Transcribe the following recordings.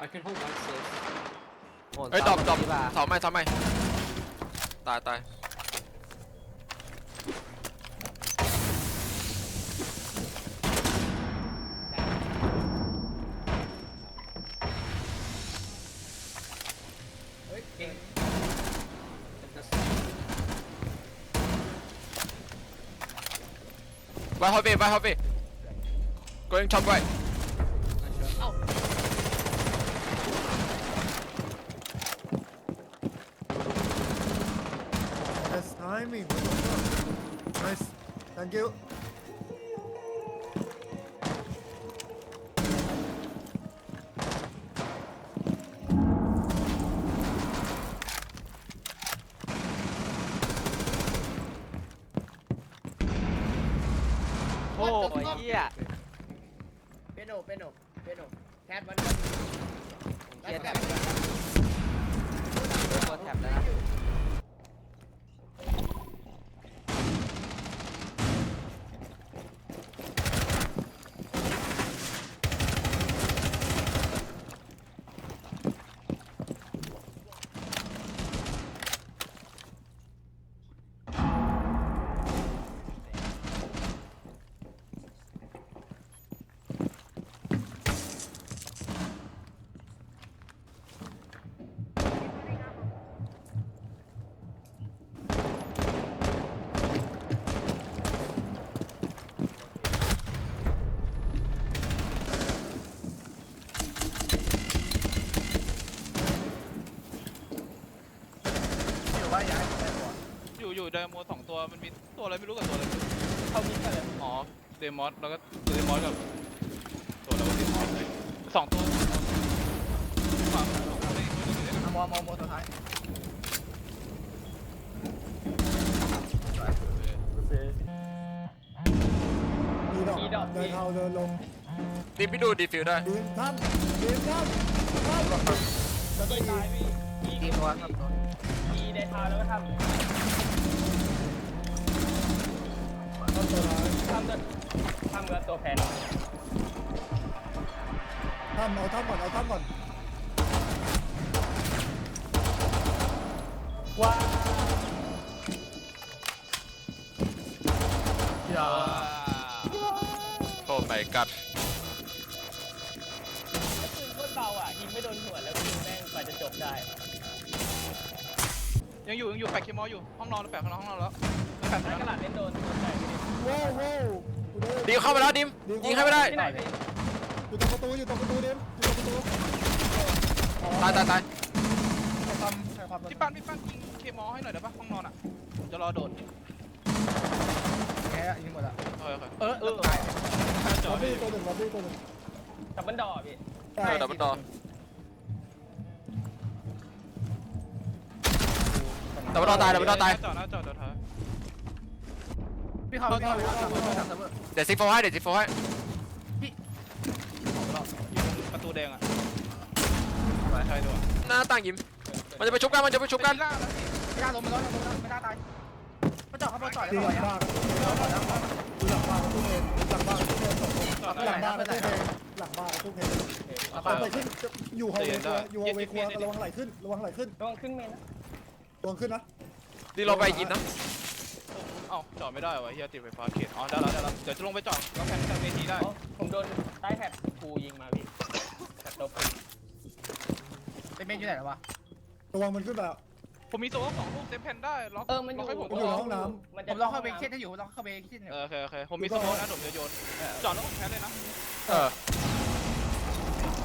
I can hold white safe. โหนเฮ้ยดรอปดรอปดีกว่าเสาไหมเสาไหมตายตายเฮ้ยเก่ง That's ไว้ฮอปปี้ไว้ฮอปปี้ going top right nice shot. เ Nice timing what the fuck Nice thank you โอ้ยเหี้ยเปโนเปโนเปโนแคทวันเคลียร์แท็บตัวแท็บแล้วนะ ว่าย้ายได้หมดอยู่อยู่ไดโมสองตัวมันมีตัวอะไรไม่รู้กับตัวอะไรเขามีกันเลยอ๋อเดมอสแล้วก็เดมอสกับตัวแล้วก็เดมอสเลยสองตัวฝั่งสองตัวเลยตัวนี้มอมอมอตัวท้ายดีดอกเดินเอาเดินลงดีพี่ดูดีฟิวได้ดีมท่านดีมท่านท่านแล้วก็อีตายพี่ทีมตัวครับ อีได้ทาแล้วก็ทำท่านตัวร้ายทำตัวทำกับตัวแผนท่านเอาท่านก่อนเอาท่านก่อนว้าอย่าโอ้ my god ปืนโคตรเบาอะยิงไม่โดนหัวแล้วยิงแม่งกว่าจะจบได้ ยังอยู่ยังอยู่แปะเคมอลอยู่ห้องนอนแล้วแปะข้างนอกห้องนอนแล้วแปะสายกระดาษเล่นโดนโดนใจไม่ได้ว้าวว้าวกูได้ดีมเข้ามาแล้วดิมยิงให้ไม่ได้ ที่ไหนพี่อยู่ตรงประตูอยู่ตรงประตูดิมอยู่ตรงประตูตายตายตายใช้ความใช้ความพี่ปั้นพี่ปั้นยิงเคมอลให้หน่อยได้ปะห้องนอนอะผมจะรอโดดแกยิงหมดละเออเออเออจอล็อบดบี้ตัวหนึ่งล็อบบี้ตัวหนึ่งดับเบิลดอพี่เออดับเบิลดอ ดับเบิลดอตายดับเบิลดอตายจอดนะจอดจอดท้ายพี่เขาพี่เขาพี่เขาเดี๋ยวซิกโฟให้เดี๋ยวซิกโฟให้อยู่ตรงประตูแดงอะใช่ด้วยหน้าต่างยิมมันจะไปชุบกันมันจะไปชุบกันล่าแล้วสิไม่ได้ลงไม่ได้ลงไม่ได้ตายเขาจอดเขาจอดตีหลังบ้านตีหลังบ้านตู้เพลหลังบ้านตู้เพลสองคนหลังบ้านตู้เพลหลังบ้านตู้เพลเอาไปขึ้นอยู่ฮอลเวย์ครัวอยู่ฮอลเวย์ครัวระวังไหลขึ้นระวังไหลขึ้นลงขึ้นเมนนะ วังขึ้นนะดีเราไปยิมนะเอ้าจอดไม่ได้วะเฮียติดไฟฟ้าเขตอ๋อได้แล้วได้แล้วเดี๋ยวจะลงไปจอดแล้วแพนจากเวทีได้ผมโดนใต้แท็บกูยิงมาพี่แท็บลบเป็นเมนอยู่ไหนวะระวังมันขึ้นแบบผมมีตัวสองลูกเต็มแผ่นได้ล็อกเออมันอล็อกให้ผมยู่อยู่ในห้องน้ผมล็อกเข้าเบรกเช่นอยู่ล็อกเข้าเบรกเช่นเออโอเคโอเคผมมีสโมองนะผมจะโยนจอดแล้วผมแพ้เลยนะเออ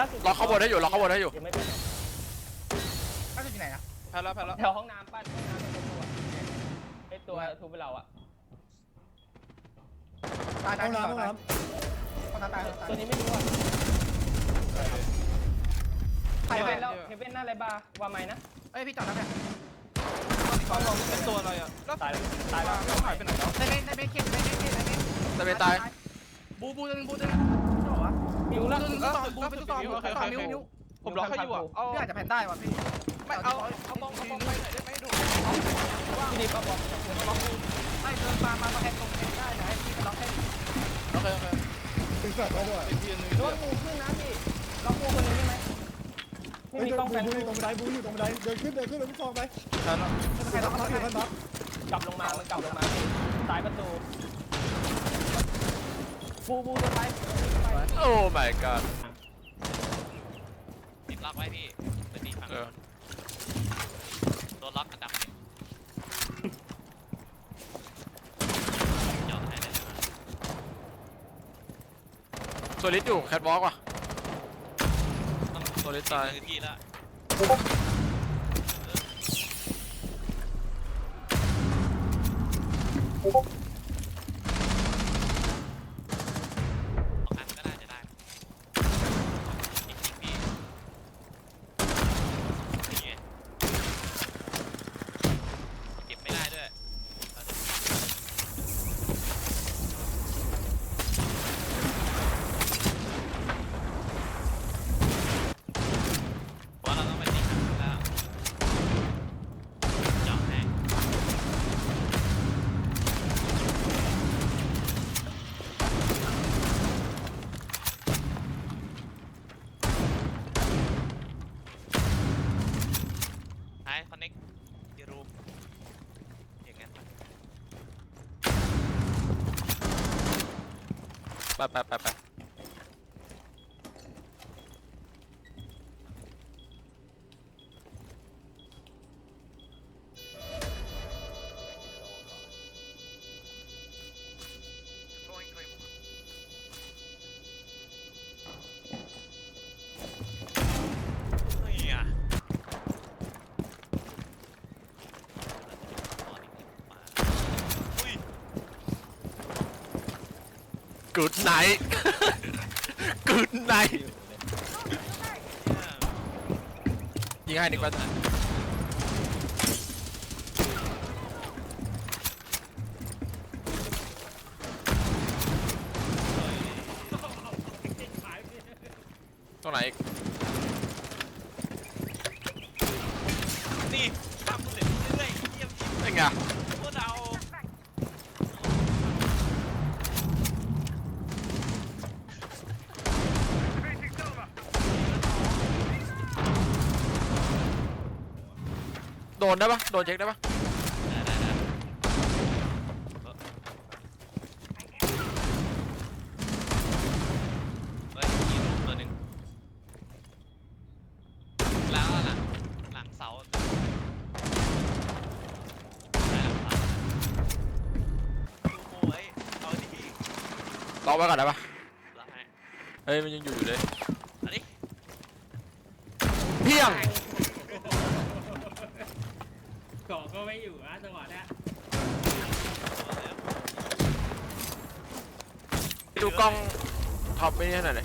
ล่าสุดล็อกข้างบนให้อยู่ล็อกข้างบนให้อยู่ยังไม่เป็นล่าสุดอยู่ไหนนะ แพ้แล้วแพ้แล้วแถวห้องน้ำปั้นห้องน้ำเป็นตัวไอตัวทูบเราอะตายำตาห้ยองน้ำห้องน้ห้องน้ำตายห้องน้ำตายตัวนี้ไม่รู้อะเฮเว่นแล้วเฮเว่นหน้าไรบาร์วาไมนะเอ้ยพี่จอดแล้วเนี่ยเป็นตัวอะไรอะแล้วตายแล้วตายแล้วแล้วหายไปไหนแล้วในเบนในเบนเข็มในเบนเข็มในเบนตะเวนตายบูบูตัวนึงบูตัวนึงใช่ปะวะมิวบูล่าตัวสุนึดงต่อบูเป็นตัวต่อบูต่อมิวมิวผมล็อกให้อยู่อะเอาพี่อาจจะแผ่นได้ว่ะพี่ ไม่เอาเอาบอลเอาบอลไปหน่อยได้ไหมดูพี่ดีก็บอกไม่เดินมามามาแทงตรงแทงได้นะให้พี่ล็อกให้โอเคโอเคำถึงแฟลชเขาด้วยอีกทีนึงโดนงูขึ้นนะพี่ล็อกงูคนนึงได้ไหมไม่มีกล้องแฟนบูอยู่ตรงบันไดบูอยู่ตรงบันไดเดินขึ้นเดินขึ้นไปลูกซองไปใช่แล้วใครรับพักอยู่ท่านรับกลับลงมามันกลับลงมาซ้ายประตูบูบูจะไปโอ้ my god ติดล็อกไว้พี่ไปตีฝั่ง เออ โดนล็อกกระดับเลยยอมให้เลยนะ โซลิดอยู่แคทวอล์กว่ะต้องโซลิดตายมือพี่ละสองอันก็น่าจะได้จริงๆพี่อย่างเงี้ยเก็บไม่ได้ด้วยเอาดิผมว่าเราต้องไปตีหันแล้วเจาะให้ ไอ้คอนเน็กดีรูมอย่างงั้นปะ ไปไปไป กูดไนท์กูดไนท์ยิงให้ดีกว่าตรงไหนอีก ดนได้ปะโดนเช็คได้ปะได้ได้ได้เฮ้ยมีรูปตัวหนึ่งแล้วหลังหลังเสาได้หลังเสาโอ้ยเอาดิรอไว้ก่อนได้ปะแล้วให้เฮ้ยมันยังอยู่อยู่เลย เอาดิเพียง เกาะก็ไม่อยู่นะจังหวะเนี้ยดูกล้องท็อปไม่นี่ขนาดไหน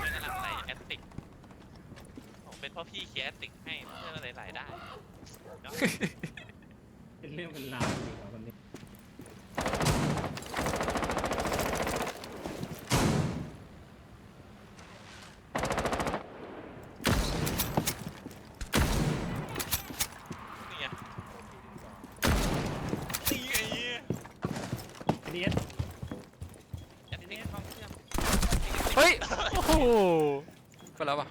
ไม่กำลังไหลแอตติกผมเป็นเพ่อพี่เคลียร์แอตติกให้เพื่ออะไรไหลได้เนอะเป็นเรื่องเป็นราวอยู่กับคนนี้ นี่ไงนี่ไง อันนี้ แอตติกห้องเครื่อง เฮ้ย โอ้โหก็แล้วปะ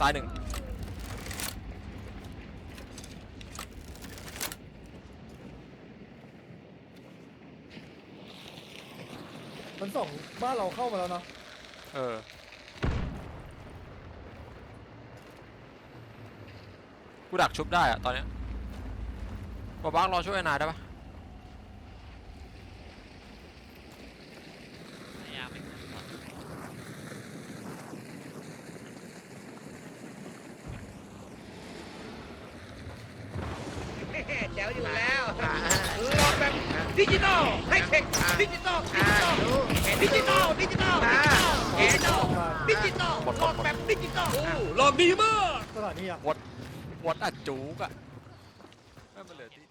ตายหนึ่งมันส่งบ้านเราเข้ามาแล้วเนาะเออ กูดักชุบได้อะตอนเนี้ยบอกบ้างรอช่วยนายได้ปะ พยายามไม่ขึ้นก่อน แจ๋ว อยู่แล้วรอแบบดิจิตอลไฮเทคดิจิตอลดิจิตอลดิจิตอลดิจิตอลดิจิตอลดิจิตอลรอแบบดิจิตอลรอดีมากสถานีอะวดอัดจูกอะไม่เป็นเหลือที่